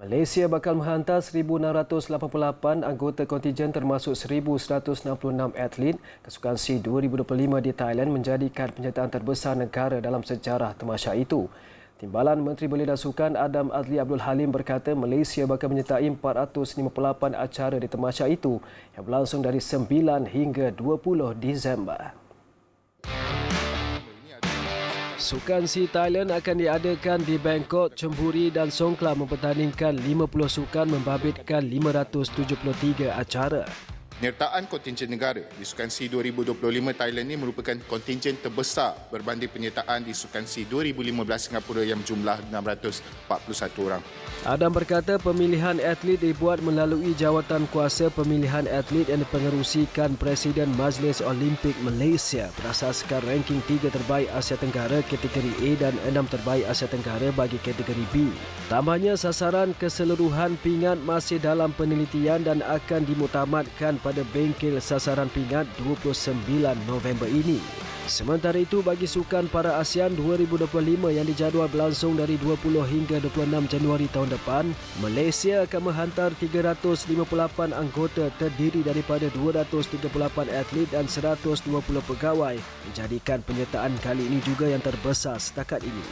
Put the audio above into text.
Malaysia bakal menghantar 1,688 anggota kontingen termasuk 1,166 atlet ke Sukan SEA 2025 di Thailand menjadikan penyertaan terbesar negara dalam sejarah temasya itu. Timbalan Menteri Belia dan Sukan Adam Adli Abdul Halim berkata Malaysia bakal menyertai 458 acara di temasya itu yang berlangsung dari 9 hingga 20 Disember. Sukan SEA Thailand akan diadakan di Bangkok, Chonburi dan Songkla mempertandingkan 50 sukan membabitkan 573 acara. Penyertaan kontingen negara di Sukan SEA 2025 Thailand ini merupakan kontingen terbesar berbanding penyertaan di Sukan SEA 2015 Singapura yang berjumlah 641 orang. Adam berkata pemilihan atlet dibuat melalui jawatan kuasa pemilihan atlet yang dipengerusikan Presiden Majlis Olimpik Malaysia berdasarkan ranking 3 terbaik Asia Tenggara kategori A dan 6 terbaik Asia Tenggara bagi kategori B. Tambahnya sasaran keseluruhan pingat masih dalam penelitian dan akan dimutamatkan pada bengkel sasaran pingat 29 November ini. Sementara itu bagi sukan para ASEAN 2025 yang dijadual berlangsung dari 20 hingga 26 Januari tahun depan, Malaysia akan menghantar 358 anggota terdiri daripada 238 atlet dan 120 pegawai menjadikan penyertaan kali ini juga yang terbesar setakat ini.